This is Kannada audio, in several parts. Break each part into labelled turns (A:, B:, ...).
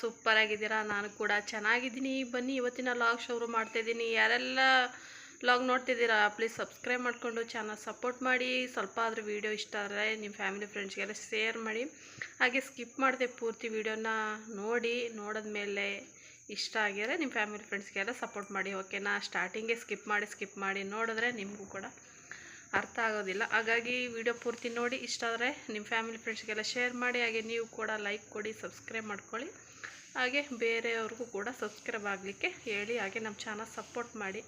A: ಸೂಪರ್ ಆಗಿದ್ದೀರಾ? ನಾನು ಕೂಡ ಚೆನ್ನಾಗಿದ್ದೀನಿ. ಬನ್ನಿ, ಇವತ್ತಿನ ಲಾಗ್ ಶುರು ಮಾಡ್ತಾಯಿದ್ದೀನಿ ಯಾರೆಲ್ಲ ಲಾಗ್ ನೋಡ್ತಿದ್ದೀರಾ ಪ್ಲೀಸ್ ಸಬ್ಸ್ಕ್ರೈಬ್ ಮಾಡಿಕೊಂಡು ಚಾನಲ್ ಸಪೋರ್ಟ್ ಮಾಡಿ. ಸ್ವಲ್ಪ ಆದರೂ ವೀಡಿಯೋ ಇಷ್ಟ ಆದರೆ ನಿಮ್ಮ ಫ್ಯಾಮಿಲಿ ಫ್ರೆಂಡ್ಸ್ಗೆಲ್ಲ ಶೇರ್ ಮಾಡಿ. ಹಾಗೆ ಸ್ಕಿಪ್ ಮಾಡಿದೆ ಪೂರ್ತಿ ವೀಡಿಯೋನ ನೋಡಿ ನೋಡಿದ ಮೇಲೆ ಇಷ್ಟ ಆಗಿದ್ರೆ ನಿಮ್ಮ ಫ್ಯಾಮಿಲಿ ಫ್ರೆಂಡ್ಸ್ಗೆಲ್ಲ ಸಪೋರ್ಟ್ ಮಾಡಿ. ಓಕೆನಾ ಸ್ಟಾರ್ಟಿಂಗೇ ಸ್ಕಿಪ್ ಮಾಡಿ ಸ್ಕಿಪ್ ಮಾಡಿ ನೋಡಿದ್ರೆ ನಿಮಗೂ ಕೂಡ ಅರ್ಥ ಆಗೋದಿಲ್ಲ. ಹಾಗಾಗಿ ವಿಡಿಯೋ ಪೂರ್ತಿ ನೋಡಿ. ಇಷ್ಟ ಆದರೆ ನಿಮ್ಮ ಫ್ಯಾಮಿಲಿ ಫ್ರೆಂಡ್ಸ್ಗೆಲ್ಲ ಶೇರ್ ಮಾಡಿ. ಹಾಗೆ ನೀವು ಕೂಡ ಲೈಕ್ ಕೊಡಿ ಸಬ್ಸ್ಕ್ರೈಬ್ ಮಾಡ್ಕೊಳ್ಳಿ. ಹಾಗೆ ಬೇರೆಯವ್ರಿಗೂ ಕೂಡ ಸಬ್ಸ್ಕ್ರೈಬ್ ಆಗಲಿಕ್ಕೆ ಹೇಳಿ. ಹಾಗೆ ನಮ್ಮ ಚಾನಲ್ ಸಪೋರ್ಟ್ ಮಾಡಿ.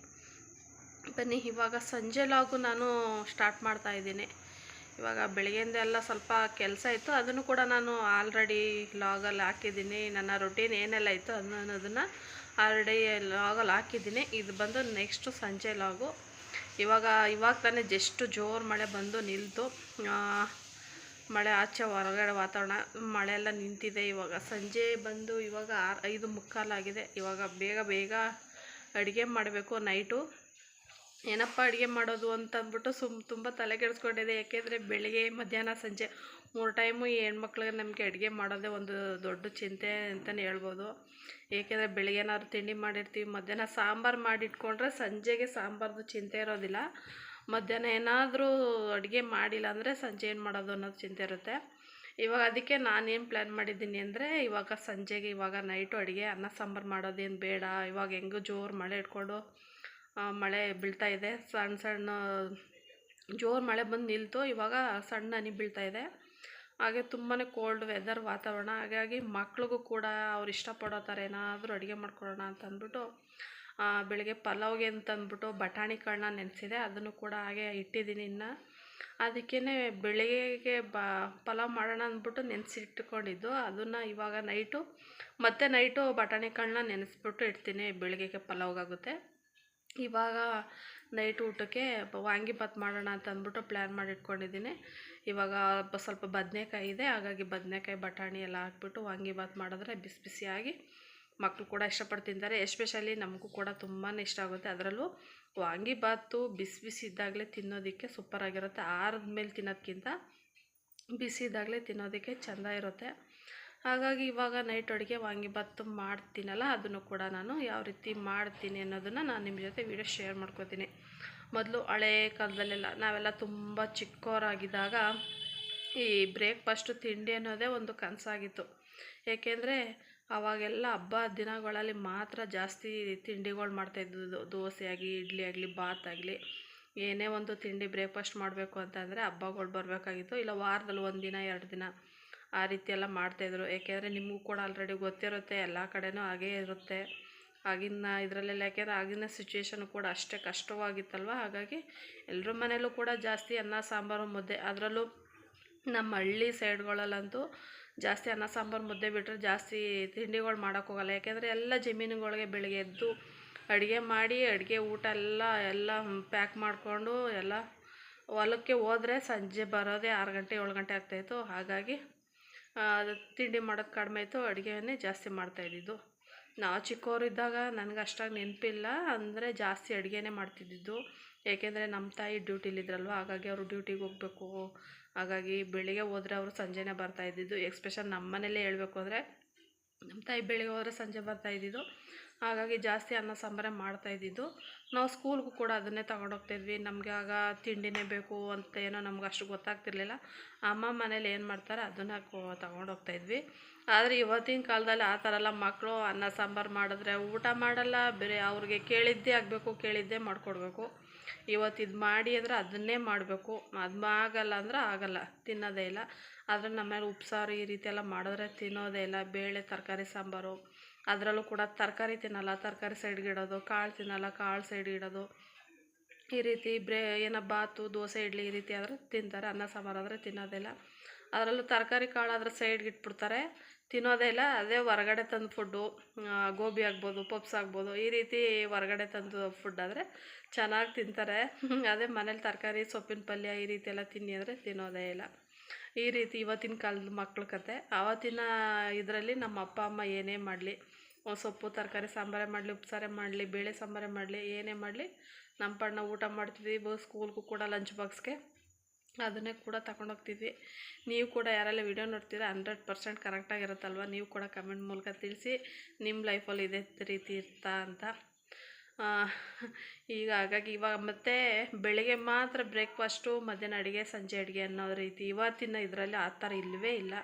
A: ಬನ್ನಿ, ಇವಾಗ ಸಂಜೆ ಲಾಗು ನಾನು ಸ್ಟಾರ್ಟ್ ಮಾಡ್ತಾ ಇದ್ದೀನಿ. ಇವಾಗ ಬೆಳಗ್ಗೆಯಿಂದ ಎಲ್ಲ ಸ್ವಲ್ಪ ಕೆಲಸ ಇತ್ತು. ಅದನ್ನು ಕೂಡ ನಾನು ಆಲ್ರೆಡಿ ಲಾಗಲ್ಲಿ ಹಾಕಿದ್ದೀನಿ. ನನ್ನ ರೊಟೀನ್ ಏನೆಲ್ಲ ಇತ್ತು ಅದನ್ನು ಅದನ್ನು ಆಲ್ರೆಡಿ ಲಾಗಲ್ಲಿ ಹಾಕಿದ್ದೀನಿ. ಇದು ಬಂದು ನೆಕ್ಸ್ಟು ಸಂಜೆ ಲಾಗು. ಇವಾಗ ಇವಾಗ ತಾನೇ ಜಸ್ಟ್ ಜೋರು ಮಳೆ ಬಂದು ನಿಲ್ತು ಮಳೆ ಆಚೆ ಹೊರಗಡೆ ವಾತಾವರಣ ಮಳೆ ಎಲ್ಲ ನಿಂತಿದೆ ಇವಾಗ. ಸಂಜೆ ಬಂದು ಇವಾಗ ಆರು, ಐದು ಮುಕ್ಕಾಲಾಗಿದೆ. ಇವಾಗ ಬೇಗ ಬೇಗ ಅಡುಗೆ ಮಾಡಬೇಕು ನೈಟು. ಏನಪ್ಪ ಅಡುಗೆ ಮಾಡೋದು ಅಂತ ಅಂದ್ಬಿಟ್ಟು ಸುಮ್ ತುಂಬ ತಲೆ ಕೆಡಿಸ್ಕೊಂಡಿದೆ ಯಾಕೆಂದರೆ ಬೆಳಿಗ್ಗೆ, ಮಧ್ಯಾಹ್ನ, ಸಂಜೆ ಮೂರು ಟೈಮು ಈ ಹೆಣ್ಮಕ್ಳಿಗೆ ನಮಗೆ ಅಡುಗೆ ಮಾಡೋದೇ ಒಂದು ದೊಡ್ಡ ಚಿಂತೆ ಅಂತಲೇ ಹೇಳ್ಬೋದು. ಏಕೆಂದರೆ ಬೆಳಿಗ್ಗೆ ಏನಾದ್ರು ತಿಂಡಿ ಮಾಡಿರ್ತೀವಿ, ಮಧ್ಯಾಹ್ನ ಸಾಂಬಾರು ಮಾಡಿಟ್ಕೊಂಡ್ರೆ ಸಂಜೆಗೆ ಸಾಂಬಾರ್ದು ಚಿಂತೆ ಇರೋದಿಲ್ಲ. ಮಧ್ಯಾಹ್ನ ಏನಾದರೂ ಅಡುಗೆ ಮಾಡಿಲ್ಲ ಅಂದರೆ ಸಂಜೆ ಏನು ಮಾಡೋದು ಅನ್ನೋದು ಚಿಂತೆ ಇರುತ್ತೆ. ಇವಾಗ ಅದಕ್ಕೆ ನಾನೇನು ಪ್ಲ್ಯಾನ್ ಮಾಡಿದ್ದೀನಿ ಅಂದರೆ, ಇವಾಗ ಸಂಜೆಗೆ ಇವಾಗ ನೈಟು ಅಡುಗೆ ಅನ್ನ ಸಾಂಬಾರು ಮಾಡೋದೇನು ಬೇಡ. ಇವಾಗ ಹೆಂಗೂ ಜೋರು ಮಳೆ ಇಟ್ಕೊಂಡು ಮಳೆ ಬೀಳ್ತಾ ಇದೆ. ಸಣ್ಣ ಸಣ್ಣ ಜೋರು ಮಳೆ ಬಂದು ನಿಲ್ತು. ಇವಾಗ ಸಣ್ಣ ಹನಿ ಬೀಳ್ತಾ ಇದೆ. ಹಾಗೆ ತುಂಬಾ ಕೋಲ್ಡ್ ವೆದರ್ ವಾತಾವರಣ. ಹಾಗಾಗಿ ಮಕ್ಳಿಗೂ ಕೂಡ ಅವ್ರು ಇಷ್ಟಪಡೋ ಥರ ಏನಾದರೂ ಅಡುಗೆ ಮಾಡ್ಕೊಡೋಣ ಅಂತ ಅಂದ್ಬಿಟ್ಟು ಬೆಳಿಗ್ಗೆ ಪಲಾವ್ಗೆ ಅಂತಂದ್ಬಿಟ್ಟು ಬಟಾಣಿ ಕಾಳನ್ನ ನೆನೆಸಿದೆ. ಅದನ್ನು ಕೂಡ ಹಾಗೆ ಇಟ್ಟಿದ್ದೀನಿ ಇನ್ನು. ಅದಕ್ಕೇ ಬೆಳಿಗ್ಗೆಗೆ ಬ, ಪಲಾವ್ ಮಾಡೋಣ ಅಂದ್ಬಿಟ್ಟು ನೆನೆಸಿಟ್ಕೊಂಡಿದ್ದು. ಅದನ್ನು ಇವಾಗ ನೈಟು ಮತ್ತೆ ನೈಟು ಬಟಾಣಿ ಕಾಳನ್ನ ನೆನೆಸ್ಬಿಟ್ಟು ಇಡ್ತೀನಿ ಬೆಳಗ್ಗೆಗೆ ಪಲಾವ್ಗಾಗುತ್ತೆ. ಇವಾಗ ನೈಟ್ ಊಟಕ್ಕೆ ವಾಂಗಿಬಾತ್ ಮಾಡೋಣ ಅಂತ ಅಂದ್ಬಿಟ್ಟು ಪ್ಲ್ಯಾನ್ ಮಾಡಿ ಇಟ್ಕೊಂಡಿದ್ದೀನಿ ಇವಾಗ ಬ- ಸ್ವಲ್ಪ ಬದನೇಕಾಯಿ ಇದೆ, ಹಾಗಾಗಿ ಬದನೇಕಾಯಿ, ಬಟಾಣಿ ಎಲ್ಲ ಹಾಕ್ಬಿಟ್ಟು ವಾಂಗಿಭಾತ್ ಮಾಡಿದ್ರೆ ಬಿಸಿ ಬಿಸಿಯಾಗಿ ಮಕ್ಕಳು ಕೂಡ ಇಷ್ಟಪಟ್ಟು ತಿಂತಾರೆ. ಎಸ್ಪೆಷಲಿ ನಮಗೂ ಕೂಡ ತುಂಬಾ ಇಷ್ಟ ಆಗುತ್ತೆ. ಅದರಲ್ಲೂ ವಾಂಗಿಭಾತು ಬಿಸಿ ಬಿಸಿ ಇದ್ದಾಗಲೇ ತಿನ್ನೋದಕ್ಕೆ ಸೂಪರಾಗಿರುತ್ತೆ ಆರದ ಮೇಲೆ ತಿನ್ನೋದಕ್ಕಿಂತ ಬಿಸಿ ಇದ್ದಾಗಲೇ ತಿನ್ನೋದಕ್ಕೆ ಚೆಂದ ಇರುತ್ತೆ. ಹಾಗಾಗಿ ಇವಾಗ ನೈಟ್ ಅಡುಗೆ ವಾಂಗಿಭಾತು ಮಾಡ್ತೀನಲ್ಲ, ಅದನ್ನು ಕೂಡ ನಾನು ಯಾವ ರೀತಿ ಮಾಡ್ತೀನಿ ಅನ್ನೋದನ್ನು ನಾನು ನಿಮ್ಮ ಜೊತೆ ವಿಡಿಯೋ ಶೇರ್ ಮಾಡ್ಕೋತೀನಿ. ಮೊದಲು ಹಳೇ ಕಾಲದಲ್ಲೆಲ್ಲ ನಾವೆಲ್ಲ ತುಂಬ ಚಿಕ್ಕವರಾಗಿದ್ದಾಗ ಈ ಬ್ರೇಕ್ಫಾಸ್ಟು ತಿಂಡಿ ಅನ್ನೋದೇ ಒಂದು ಕನಸಾಗಿತ್ತು. ಏಕೆಂದರೆ ಅವಾಗೆಲ್ಲ ಹಬ್ಬ ದಿನಗಳಲ್ಲಿ ಮಾತ್ರ ಜಾಸ್ತಿ ತಿಂಡಿಗಳು ಮಾಡ್ತಾಯಿದ್ದು ದೋಸೆ ಆಗಲಿ, ಇಡ್ಲಿ ಆಗಲಿ ಬಾತ್ ಆಗಲಿ. ಏನೇ ಒಂದು ತಿಂಡಿ ಬ್ರೇಕ್ಫಾಸ್ಟ್ ಮಾಡಬೇಕು ಅಂತಂದರೆ ಹಬ್ಬಗಳು ಬರಬೇಕಾಗಿತ್ತು. ಇಲ್ಲ ವಾರದಲ್ಲಿ ಒಂದು ದಿನ, ಎರಡು ದಿನ. ಆ ರೀತಿ ಎಲ್ಲ ಮಾಡ್ತಾಯಿದ್ರು. ಏಕೆಂದರೆ ನಿಮಗೂ ಕೂಡ ಆಲ್ರೆಡಿ ಗೊತ್ತಿರುತ್ತೆ, ಎಲ್ಲ ಕಡೆಯೂ ಹಾಗೇ ಇರುತ್ತೆ. ಆಗಿನ ಇದರಲ್ಲೆಲ್ಲ ಯಾಕೆಂದರೆ ಆಗಿನ ಸಿಚುವೇಶನ್ ಕೂಡ ಅಷ್ಟೇ ಕಷ್ಟವಾಗಿತ್ತಲ್ವ? ಹಾಗಾಗಿ ಎಲ್ಲರ ಮನೆಯಲ್ಲೂ ಕೂಡ ಜಾಸ್ತಿ ಅನ್ನ, ಸಾಂಬಾರು, ಮುದ್ದೆ ಅದರಲ್ಲೂ ನಮ್ಮ ಹಳ್ಳಿ ಸೈಡ್ಗಳಲ್ಲಂತೂ ಜಾಸ್ತಿ ಅನ್ನ, ಸಾಂಬಾರು, ಮುದ್ದೆ ಬಿಟ್ಟರೆ ಜಾಸ್ತಿ ತಿಂಡಿಗಳು ಮಾಡೋಕ್ಕೋಗಲ್ಲ ಯಾಕೆಂದರೆ ಎಲ್ಲ ಜಮೀನುಗಳಿಗೆ ಬೆಳಗ್ಗೆ ಎದ್ದು ಅಡುಗೆ ಮಾಡಿ, ಅಡುಗೆ ಊಟ ಎಲ್ಲ ಎಲ್ಲ ಪ್ಯಾಕ್ ಮಾಡಿಕೊಂಡು ಎಲ್ಲ ಹೊಲಕ್ಕೆ ಹೋದರೆ ಸಂಜೆ ಬರೋದೇ ಆರು ಗಂಟೆ, ಏಳು ಗಂಟೆ ಆಗ್ತಾಯಿತ್ತು ಹಾಗಾಗಿ ತಿಂಡಿ ಮಾಡೋದು ಕಡಿಮೆ ಆಯಿತು ಅಡುಗೆಯನ್ನೇ ಜಾಸ್ತಿ ಮಾಡ್ತಾಯಿದ್ದಿದ್ದು ನಾವು ಚಿಕ್ಕವರಿದ್ದಾಗ ನನಗೆ ಅಷ್ಟಾಗಿ ನೆನಪಿಲ್ಲ, ಅಂದರೆ ಜಾಸ್ತಿ ಅಡುಗೆನೇ ಮಾಡ್ತಿದ್ದಿದ್ದು. ಏಕೆಂದರೆ ನಮ್ಮ ತಾಯಿ ಡ್ಯೂಟಿಲಿದ್ರಲ್ವ, ಹಾಗಾಗಿ ಅವರು ಡ್ಯೂಟಿಗೆ ಹೋಗಬೇಕು. ಹಾಗಾಗಿ ಬೆಳಿಗ್ಗೆ ಹೋದರೆ ಅವರು ಸಂಜೆನೇ ಬರ್ತಾ ಇದ್ದಿದ್ದು. ಎಕ್ಸ್ಪೆಷಲ್ ನಮ್ಮ ಮನೇಲೇ ಹೇಳಬೇಕು ಅಂದರೆ ನಮ್ಮ ತಾಯಿ ಬೆಳಿಗ್ಗೆ ಹೋದರೆ ಸಂಜೆ ಬರ್ತಾ ಇದ್ದಿದ್ದು. ಹಾಗಾಗಿ ಜಾಸ್ತಿ ಅನ್ನ, ಸಾಂಬಾರೇ ಮಾಡ್ತಾ ಇದ್ದಿದ್ದು. ನಾವು ಸ್ಕೂಲ್ಗೂ ಕೂಡ ಅದನ್ನೇ ತಗೊಂಡೋಗ್ತಾಯಿದ್ವಿ ನಮಗೆ ಆಗ ತಿಂಡಿನೇ ಬೇಕು ಅಂತ ಏನೋ ನಮ್ಗೆ ಅಷ್ಟು ಗೊತ್ತಾಗ್ತಿರ್ಲಿಲ್ಲ. ಅಮ್ಮ ಮನೇಲಿ ಏನು ಮಾಡ್ತಾರೆ ಅದನ್ನು ತಗೊಂಡೋಗ್ತಾ ಇದ್ವಿ. ಆದರೆ ಇವತ್ತಿನ ಕಾಲದಲ್ಲಿ ಆ ಥರ ಎಲ್ಲ ಮಕ್ಕಳು ಅನ್ನ, ಸಾಂಬಾರು ಮಾಡಿದ್ರೆ ಊಟ ಮಾಡಲ್ಲ. ಬೇರೆ ಅವ್ರಿಗೆ ಕೇಳಿದ್ದೇ ಆಗಬೇಕು, ಕೇಳಿದ್ದೇ ಮಾಡಿಕೊಡ್ಬೇಕು. ಇವತ್ತು ಇದು ಮಾಡಿ ಅಂದರೆ ಅದನ್ನೇ ಮಾಡಬೇಕು. ಅದು ಆಗಲ್ಲ ಅಂದ್ರೆ ಆಗಲ್ಲ. ತಿನ್ನೋದೇ ಇಲ್ಲ. ಆದರೆ ನಮ್ಮಲ್ಲಿ ಉಪ್ಸಾರು ಈ ರೀತಿ ಎಲ್ಲ ಮಾಡಿದ್ರೆ ತಿನ್ನೋದೇ ಇಲ್ಲ. ಬೇಳೆ, ತರಕಾರಿ, ಸಾಂಬಾರು. ಅದರಲ್ಲೂ ಕೂಡ ತರಕಾರಿ ತಿನ್ನಲ್ಲ. ತರಕಾರಿ ಸೈಡ್ಗೆ ಇಡೋದು, ಕಾಳು ತಿನ್ನಲ್ಲ, ಕಾಳು ಸೈಡ್ ಇಡೋದು. ಈ ರೀತಿ ಬ್ರೇ, ಏನೋ ಬಾತು, ದೋಸೆ, ಇಡ್ಲಿ ಈ ರೀತಿ ಆದರೆ ತಿಂತಾರೆ. ಅನ್ನ, ಸಾಂಬಾರು ಆದರೆ ತಿನ್ನೋದೇ ಇಲ್ಲ. ಅದರಲ್ಲೂ ತರಕಾರಿ, ಕಾಳು ಆದರೆ ಸೈಡ್ಗೆ ಇಟ್ಬಿಡ್ತಾರೆ. ತಿನ್ನೋದೇ ಇಲ್ಲ. ಅದೇ ಹೊರಗಡೆ ತಂದು ಫುಡ್ಡು ಗೋಬಿ ಆಗ್ಬೋದು, ಪಪ್ಸ್ ಆಗ್ಬೋದು. ಈ ರೀತಿ ಹೊರಗಡೆ ತಂದು ಫುಡ್ ಆದರೆ ಚೆನ್ನಾಗಿ ತಿಂತಾರೆ. ಅದೇ ಮನೇಲಿ ತರಕಾರಿ, ಸೊಪ್ಪಿನ ಪಲ್ಯ ಈ ರೀತಿ ಎಲ್ಲ ತಿನ್ನಿ ಅಂದರೆ ತಿನ್ನೋದೇ ಇಲ್ಲ. ಈ ರೀತಿ ಇವತ್ತಿನ ಕಾಲದ ಮಕ್ಳ ಕತೆ. ಆವತ್ತಿನ ಇದರಲ್ಲಿ ನಮ್ಮ ಅಪ್ಪ, ಅಮ್ಮ ಏನೇ ಮಾಡಲಿ ಸೊಪ್ಪು, ತರಕಾರಿ ಸಾಂಬಾರೇ ಮಾಡಲಿ, ಉಪ್ಸಾರೇ ಮಾಡಲಿ, ಬೇಳೆ ಸಾಂಬಾರೇ ಮಾಡಲಿ, ಏನೇ ಮಾಡಲಿ, ನಮ್ಮ ಪಣ್ಣ ಊಟ ಮಾಡ್ತಿದ್ವಿ. ಸ್ಕೂಲ್ಗೂ ಕೂಡ ಲಂಚ್ ಬಾಕ್ಸ್ಗೆ. ಅದನ್ನೇ ಕೂಡ ತಗೊಂಡೋಗ್ತಿದ್ವಿ ನೀವು ಕೂಡ ಯಾರೆಲ್ಲ ವಿಡಿಯೋ ನೋಡ್ತೀರಾ, ಹಂಡ್ರೆಡ್ ಪರ್ಸೆಂಟ್ ಕರೆಕ್ಟಾಗಿರುತ್ತಲ್ವ ನೀವು ಕೂಡ ಕಮೆಂಟ್ ಮೂಲಕ ತಿಳಿಸಿ, ನಿಮ್ಮ ಲೈಫಲ್ಲಿ ಇದೇ ರೀತಿ ಇರ್ತಾ ಅಂತ. ಈಗ ಹಾಗಾಗಿ ಇವಾಗ ಮತ್ತೆ ಬೆಳಿಗ್ಗೆ ಮಾತ್ರ ಬ್ರೇಕ್ಫಾಸ್ಟು, ಮಧ್ಯಾಹ್ನ ಅಡುಗೆ, ಸಂಜೆ ಅಡುಗೆ ಅನ್ನೋ ರೀತಿ. ಇವತ್ತಿನ ಇದರಲ್ಲಿ ಆ ಥರ ಇಲ್ಲವೇ ಇಲ್ಲ.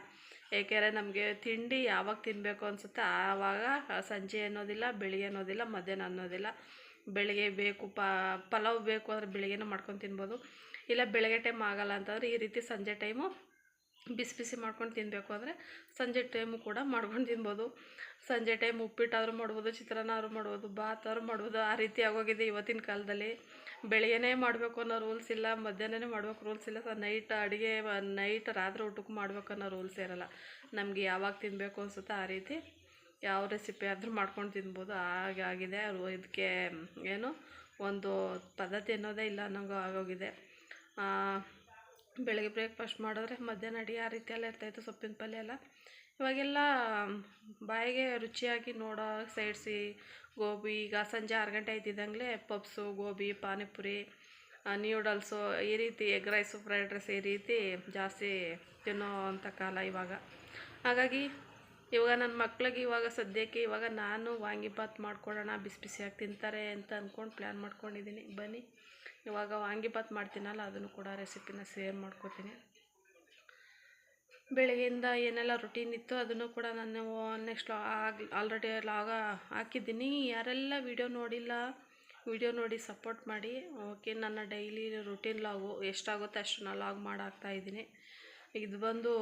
A: ಏಕೆಂದರೆ ನಮಗೆ ತಿಂಡಿ ಯಾವಾಗ ತಿನ್ನಬೇಕು ಅನಿಸುತ್ತೆ ಆವಾಗ ಸಂಜೆ ಅನ್ನೋದಿಲ್ಲ, ಬೆಳಿಗ್ಗೆ ಅನ್ನೋದಿಲ್ಲ, ಮಧ್ಯಾಹ್ನ ಅನ್ನೋದಿಲ್ಲ. ಬೆಳಿಗ್ಗೆ ಬೇಕು ಪಲಾವ್ ಬೇಕು ಅಂದರೆ ಬೆಳಿಗ್ಗೆನೂ ಮಾಡ್ಕೊಂಡು ತಿನ್ಬೋದು. ಇಲ್ಲ ಬೆಳಗ್ಗೆ ಟೈಮ್ ಆಗಲ್ಲ ಅಂತಂದರೆ ಈ ರೀತಿ ಸಂಜೆ ಟೈಮು ಬಿಸಿ ಬಿಸಿ ಮಾಡ್ಕೊಂಡು ತಿನ್ನಬೇಕು ಅಂದರೆ ಸಂಜೆ ಟೈಮು ಕೂಡ ಮಾಡ್ಕೊಂಡು ತಿನ್ಬೋದು. ಸಂಜೆ ಟೈಮ್ ಉಪ್ಪಿಟ್ಟಾದರೂ ಮಾಡ್ಬೋದು ಚಿತ್ರಾನ್ನ ಆದರೂ ಮಾಡ್ಬೋದು ಆದರೂ ಮಾಡ್ಬೋದು. ಆ ರೀತಿ ಆಗೋಗಿದೆ ಇವತ್ತಿನ ಕಾಲದಲ್ಲಿ. ಬೆಳಗ್ಗೆನೇ ಮಾಡಬೇಕು ಅನ್ನೋ ರೂಲ್ಸ್ ಇಲ್ಲ, ಮಧ್ಯಾಹ್ನನೇ ಮಾಡ್ಬೇಕು ರೂಲ್ಸ್ ಇಲ್ಲ. ಸರ್ ನೈಟ್ ಅಡುಗೆ ನೈಟ್ ರಾತ್ರಿ ಊಟಕ್ಕೆ ಮಾಡ್ಬೇಕು ಅನ್ನೋ ರೂಲ್ಸ್ ಇರೋಲ್ಲ. ನಮಗೆ ಯಾವಾಗ ತಿನ್ನಬೇಕು ಅನಿಸುತ್ತೋ ಆ ರೀತಿ ಯಾವ ರೆಸಿಪಿ ಆದರೂ ಮಾಡ್ಕೊಂಡು ತಿನ್ಬೋದು. ಅದು ಇದಕ್ಕೆ ಏನು, ಒಂದು ಪದ್ಧತಿ ಅನ್ನೋದೇ ಇಲ್ಲ ಅನ್ನೋಂಗೆ ಆಗೋಗಿದೆ. ಬೆಳಗ್ಗೆ ಬ್ರೇಕ್ಫಾಸ್ಟ್ ಮಾಡಿದ್ರೆ ಮಧ್ಯಾಹ್ನ ಅಡಿ ಆ ರೀತಿ ಎಲ್ಲ ಇರ್ತಾಯಿತ್ತು ಸೊಪ್ಪಿನ ಪಲ್ಯ ಎಲ್ಲ. ಇವಾಗೆಲ್ಲ ಬಾಯಿಗೆ ರುಚಿಯಾಗಿ ನೋಡೋ ಸೈಡ್ಸಿ ಗೋಬಿ, ಈಗ ಸಂಜೆ ಆರು ಗಂಟೆ ಆಯ್ತಿದ್ದಂಗೆ ಪಪ್ಸು, ಗೋಬಿ, ಪಾನಿಪುರಿ ನ್ಯೂಡಲ್ಸು ಈ ರೀತಿ ಎಗ್ ರೈಸು ಫ್ರೈಡ್ ರೈಸ್ ಈ ರೀತಿ ಜಾಸ್ತಿ ತಿನ್ನೋ ಅಂಥ ಕಾಲ ಇವಾಗ. ಹಾಗಾಗಿ ಇವಾಗ ನನ್ನ ಮಕ್ಳಿಗೆ ಇವಾಗ ಸದ್ಯಕ್ಕೆ ಇವಾಗ ನಾನು ವಾಂಗಿಬಾತ್ ಮಾಡ್ಕೊಡೋಣ ಬಿಸಿ ಬಿಸಿಯಾಗಿ ತಿಂತಾರೆ ಅಂತ ಅಂದ್ಕೊಂಡು ಪ್ಲ್ಯಾನ್ ಮಾಡ್ಕೊಂಡಿದ್ದೀನಿ. ಬನ್ನಿ. ಇವಾಗ ವಾಂಗಿಬಾತ್ ಮಾಡ್ತೀನಲ್ಲ, ಅದನ್ನು ಕೂಡ ರೆಸಿಪಿನ ಶೇರ್ ಮಾಡ್ಕೋತೀನಿ. ಬೆಳಗ್ಗೆಯಿಂದ ಏನೆಲ್ಲ ರುಟೀನ್ ಇತ್ತು ಅದನ್ನು ಕೂಡ ನಾನು ನೆಕ್ಸ್ಟ್ ಆಗ್ ಆಲ್ರೆಡಿ ಲಾಗ ಹಾಕಿದ್ದೀನಿ. ಯಾರೆಲ್ಲ ವಿಡಿಯೋ ನೋಡಿಲ್ಲ ವಿಡಿಯೋ ನೋಡಿ ಸಪೋರ್ಟ್ ಮಾಡಿ. ಓಕೆ ನನ್ನ ಡೈಲಿ ರುಟೀನ್ ಲಾಗು ಎಷ್ಟಾಗುತ್ತೆ ಅಷ್ಟು ನಾನು ಲಾಗ್ ಮಾಡಾಕ್ತಾ ಇದ್ದೀನಿ. ಇದು ಬಂದು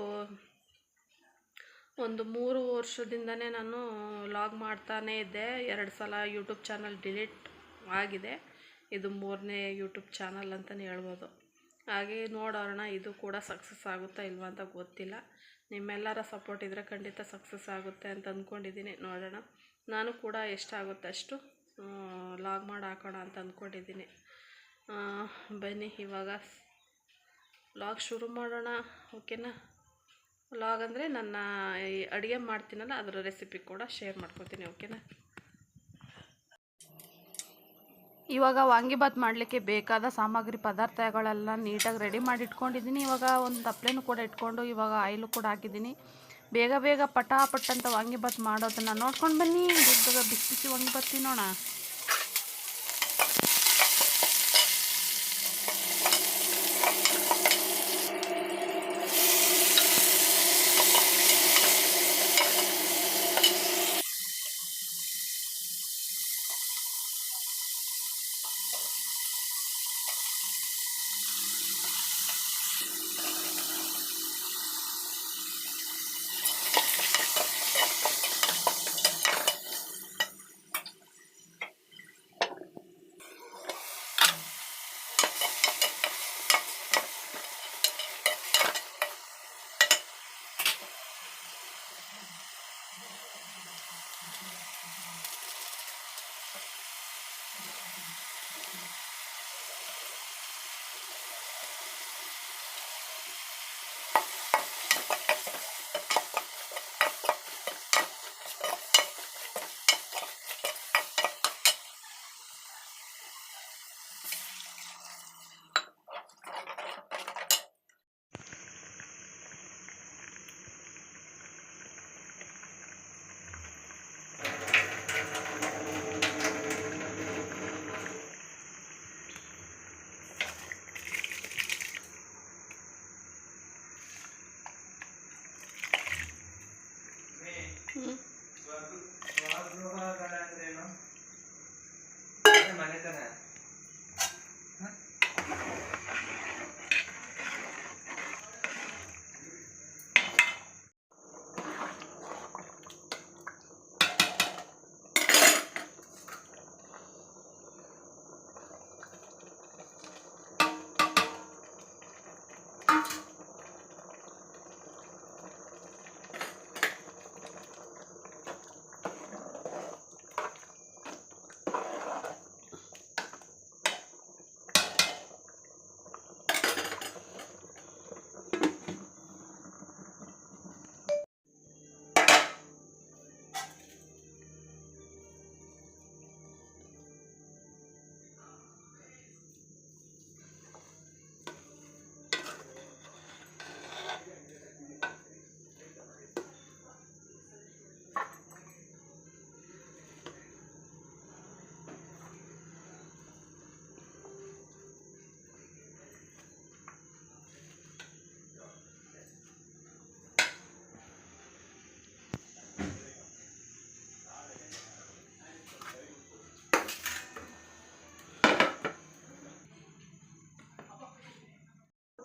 A: ಒಂದು ಮೂರು ವರ್ಷದಿಂದನೇ ನಾನು ಲಾಗ್ ಮಾಡ್ತಾನೇ ಇದ್ದೆ. ಎರಡು ಸಲ ಯೂಟ್ಯೂಬ್ ಚಾನಲ್ ಡಿಲೀಟ್ ಆಗಿದೆ. ಇದು ಮೂರನೇ ಯೂಟ್ಯೂಬ್ ಚಾನಲ್ ಅಂತಲೇ ಹೇಳ್ಬೋದು. ಹಾಗೆ ನೋಡೋಣ ಇದು ಕೂಡ ಸಕ್ಸಸ್ ಆಗುತ್ತಾ ಇಲ್ವಾ ಅಂತ ಗೊತ್ತಿಲ್ಲ. ನಿಮ್ಮೆಲ್ಲರ ಸಪೋರ್ಟ್ ಇದ್ದರೆ ಖಂಡಿತ ಸಕ್ಸಸ್ ಆಗುತ್ತೆ ಅಂತ ಅಂದ್ಕೊಂಡಿದ್ದೀನಿ. ನೋಡೋಣ. ನಾನು ಕೂಡ ಎಷ್ಟಾಗುತ್ತೆ ಅಷ್ಟು ಲಾಗ್ ಮಾಡಿ ಹಾಕೋಣ ಅಂತ ಅಂದ್ಕೊಂಡಿದ್ದೀನಿ. ಬನ್ನಿ ಇವಾಗ. ಲಾಗ್ ಶುರು ಮಾಡೋಣ ಓಕೆನಾ ಲಾಗ್ ಅಂದರೆ ನನ್ನ ಅಡುಗೆ ಮಾಡ್ತೀನಲ್ಲ, ಅದರ ರೆಸಿಪಿ ಕೂಡ ಶೇರ್ ಮಾಡ್ಕೊತೀನಿ ಓಕೆನಾ ಇವಾಗ ವಾಂಗಿಬಾತ್ ಮಾಡಲಿಕ್ಕೆ ಬೇಕಾದ ಸಾಮಗ್ರಿ ಪದಾರ್ಥಗಳೆಲ್ಲ ನೀಟಾಗಿ ರೆಡಿ ಮಾಡಿ ಇಟ್ಕೊಂಡಿದ್ದೀನಿ. ಇವಾಗ ಒಂದು ತಪ್ಪಲೆನೂ ಕೂಡ ಇಟ್ಕೊಂಡು ಇವಾಗ ಆಯಿಲು ಕೂಡ ಹಾಕಿದ್ದೀನಿ. ಬೇಗ ಬೇಗ ಪಟಾಪಟ್ ಅಂತ ವಾಂಗಿಬಾತ್ ಮಾಡೋದನ್ನು ನೋಡ್ಕೊಂಡು ಬನ್ನಿ. ಬಿಸಿ ಬಿಸಿ ವಾಂಗಿಬಾತ್ ತಿನ್ನೋಣ.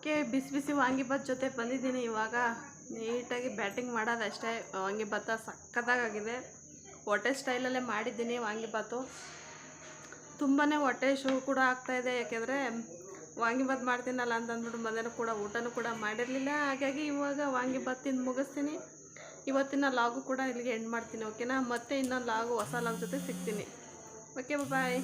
A: ಓಕೆ, ಬಿಸಿ ಬಿಸಿ ವಾಂಗಿಭಾತ್ ಜೊತೆ ಬಂದಿದ್ದೀನಿ ಇವಾಗ. ನೀಟಾಗಿ ಬ್ಯಾಟಿಂಗ್ ಮಾಡೋದಷ್ಟೇ ಸಕ್ಕತ್ತಾಗಿದೆ ಹೊಟ್ಟೆ ಸ್ಟೈಲಲ್ಲೇ ಮಾಡಿದ್ದೀನಿ ವಾಂಗಿಭಾತು ತುಂಬಾ ಹೊಟ್ಟೆ ಶೂ ಕೂಡ ಆಗ್ತಾಯಿದೆ ಯಾಕೆಂದರೆ ವಾಂಗಿಬಾತ್ ಮಾಡ್ತೀನಲ್ಲ ಅಂತಂದ್ಬಿಟ್ಟು ಮಧ್ಯಾಹ್ನ ಕೂಡ ಊಟನೂ ಕೂಡ ಮಾಡಿರಲಿಲ್ಲ. ಹಾಗಾಗಿ ಇವಾಗ ವಾಂಗಿಭಾತ್ ತಿಂದು ಮುಗಿಸ್ತೀನಿ. ಇವತ್ತಿನ ಲಾಗು ಕೂಡ ಇಲ್ಲಿಗೆ ಎಂಡ್ ಮಾಡ್ತೀನಿ ಓಕೆನಾ ಮತ್ತೆ ಇನ್ನೊಂದು ಲಾಗು, ಹೊಸ ಲಾಗ್ ಜೊತೆ ಸಿಗ್ತೀನಿ. Okay bye